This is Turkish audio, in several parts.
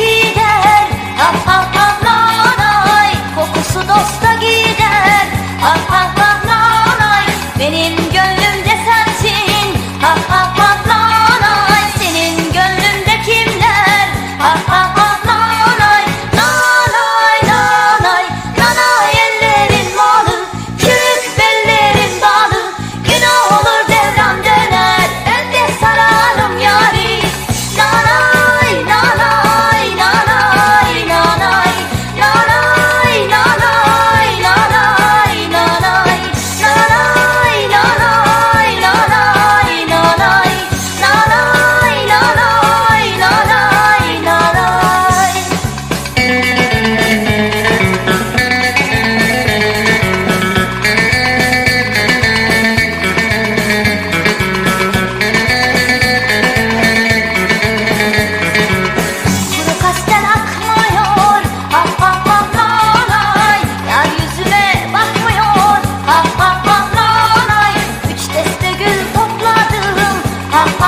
gider. Hav hav hav nanay Kokusu dosta gider. Hav hav hav nanay Benim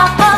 Papa.